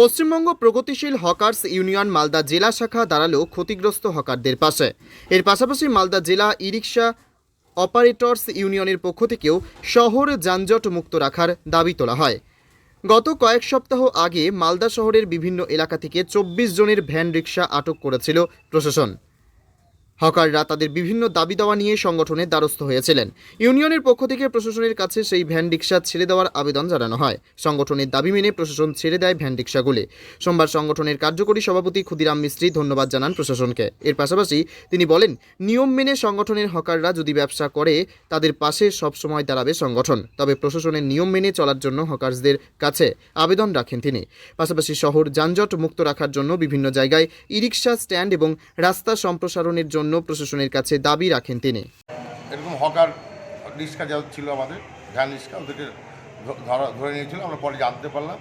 পশ্চিমবঙ্গ প্রগতিশীল hawkers union Malda জেলা শাখা দাঁড়াল ক্ষতিগ্রস্ত হকারদের পাশে। এর পাশাপাশি মালদা জেলা ই রিক্সা অপারেটর্স ইউনিয়নের পক্ষ থেকেও শহর যানজট মুক্ত রাখার দাবি তোলা হয়। গত কয়েক সপ্তাহ আগে মালদা শহরের বিভিন্ন এলাকা থেকে চব্বিশ জনের ভ্যান রিক্সা আটক করেছিল প্রশাসন। হকাররা তাদের বিভিন্ন দাবি দাওয়া নিয়ে সংগঠনের দ্বারস্থ হয়েছিলেন। ইউনিয়নের পক্ষ থেকে প্রশাসনের কাছে সেই ভ্যান রিক্সা ছেড়ে দেওয়ার আবেদন জানানো হয়। সংগঠনের দাবি মেনে প্রশাসন ছেড়ে দেয় ভ্যান রিক্সাগুলি সোমবার সংগঠনের কার্যকরী সভাপতি ক্ষুদিরাম মিস্ত্রি ধন্যবাদ জানান প্রশাসনকে। এর পাশাপাশি তিনি বলেন, নিয়ম মেনে সংগঠনের হকাররা যদি ব্যবসা করে, তাদের পাশে সবসময় দাঁড়াবে সংগঠন। তবে প্রশাসনের নিয়ম মেনে চলার জন্য হকার্সদের কাছে আবেদন রাখেন তিনি। পাশাপাশি শহর যানজট মুক্ত রাখার জন্য বিভিন্ন জায়গায় ই রিক্সা স্ট্যান্ড এবং রাস্তা সম্প্রসারণের জন্য প্রশাসনের কাছে দাবি রাখেন তিনি। এরকম হকার রিক্সা যা ছিল আমাদের ভ্যান রিক্সা ওদেরকে ধরা, ধরে নিয়েছিল। আমরা পরে জানতে পারলাম।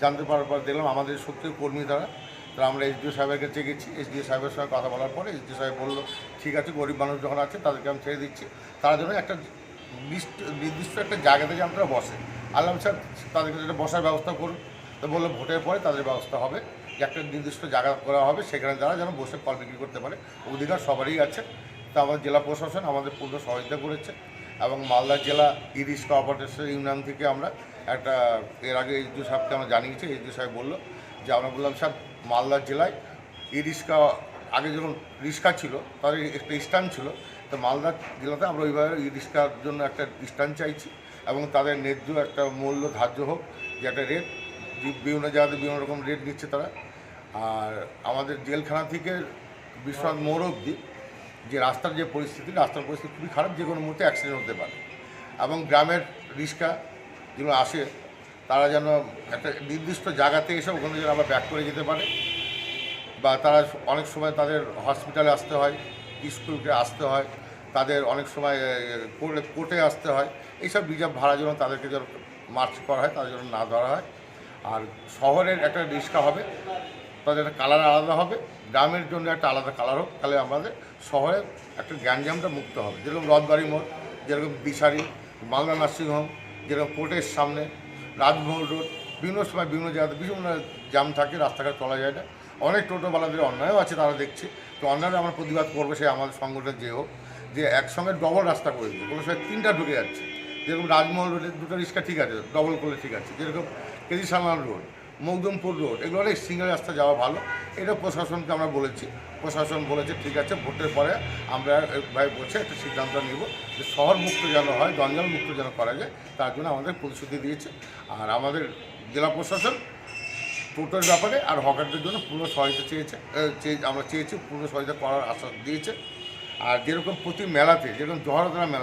জানতে পারার পর দেখলাম আমাদের সত্যি কর্মী তারা। তারা আমরা এসডিও সাহেবের কাছে গেছি। এসডিও সাহেবের সঙ্গে কথা বলার পরে এসডিও সাহেব বলল, ঠিক আছে, গরিব মানুষ যখন আছে তাদেরকে আমি ছেড়ে দিচ্ছি। তারা যেন একটা নির্দিষ্ট- নির্দিষ্ট একটা জায়গাতে যেন তারা বসে। আল্লাহ স্যার তাদেরকে যেটা বসার ব্যবস্থা করুন। তো বলল, ভোটের পরে তাদের ব্যবস্থা হবে। যে একটা নির্দিষ্ট জায়গা করা হবে, সেখানে তারা যেন বসে ফল বিক্রি করতে পারে। অধিকার সবারই আছে। তা আমাদের জেলা প্রশাসন আমাদের পূর্ণ সহযোগিতা করেছে এবং মালদা জেলা ই রিক্সা অপারেটর ইউনিয়ন থেকে আমরা একটা, এর আগে এইচডিও সাহেবকে আমরা জানিয়েছি এইচডিও সাহেব বলল যে, আমরা বললাম, স্যার, মালদা জেলায় ই রিক্সা আগে যখন রিক্সা ছিল তাদের একটা স্ট্যান্ড ছিল, তো মালদা জেলাতে আমরা ওইভাবে ই রিক্সার জন্য একটা স্ট্যান্ড চাইছি এবং তাদের ন্যায্য একটা মূল্য ধার্য হোক, যে একটা রেট বিভিন্ন জায়গাতে বিভিন্ন রকম রেট নিচ্ছে তারা। আর আমাদের জেলখানা থেকে বিশ্বনাথ মোড় অবধি যে রাস্তার যে পরিস্থিতি, রাস্তার পরিস্থিতি খুবই খারাপ, যে কোনো মুহূর্তে অ্যাক্সিডেন্ট হতে পারে। এবং গ্রামের রিক্সা যেগুলো আসে, তারা যেন একটা নির্দিষ্ট জায়গাতে এসে ওখানে যেন আবার ব্যাক করে যেতে পারে। বা তারা অনেক সময় তাদের হসপিটালে আসতে হয় স্কুলকে আসতে হয়, তাদের অনেক সময় কোর্টে আসতে হয়। এইসব রিজার্ভ ভাড়া যেন তাদেরকে যেন মার্চ করা হয়, তাদের জন্য না ধরা হয়। আর শহরের একটা রিক্সা হবে, তাদের একটা কালার আলাদা হবে, গ্রামের জন্য একটা আলাদা কালার হোক, তাহলে আমাদের শহরে একটা গ্যাঞ্জামটা মুক্ত হবে। যেরকম রথবাড়ি মোড়, যেরকম দিশারি মালদা নার্সিংহোম, যেরকম কোর্টের সামনে রাজমহল রোড, বিভিন্ন সময় বিভিন্ন জায়গাতে বিভিন্ন জ্যাম থাকে, রাস্তাঘাট চলা যায় না। অনেক টোটোওয়ালাদের অন্যায়ও আছে, তারা দেখছে। তো অন্যায় আমরা প্রতিবাদ করব, সে আমাদের সংগঠন যে হোক, যে একসঙ্গে ডবল রাস্তা করে দিচ্ছে কোনো সময় তিনটা ঢুকে যাচ্ছে। যেরকম রাজমহল রোডে দুটো রিক্সা ঠিক আছে ডবল করলে ঠিক আছে। যেরকম KG Salman road Makdampur road, এগুলো অনেক সিঙ্গেল রাস্তা যাওয়া ভালো। এটা প্রশাসনকে আমরা বলেছি। প্রশাসন বলেছে, ঠিক আছে, ভোটের পরে আমরা ভাই বসে একটা সিদ্ধান্ত নিব যে শহর মুক্ত যেন হয়, জঞ্জাল মুক্ত যেন করা যায়, তার জন্য আমাদের প্রতিশ্রুতি দিয়েছে। আর আমাদের জেলা প্রশাসন টোটোর ব্যাপারে আর হকারদের জন্য পূর্ণ সহায়তা চেয়েছে চেয়ে, আমরা চেয়েছি পূর্ণ সহায়তা করার আশ্বাস দিয়েছে। আর যেরকম প্রতি মেলাতে, যেরকম জহরতলা মেলা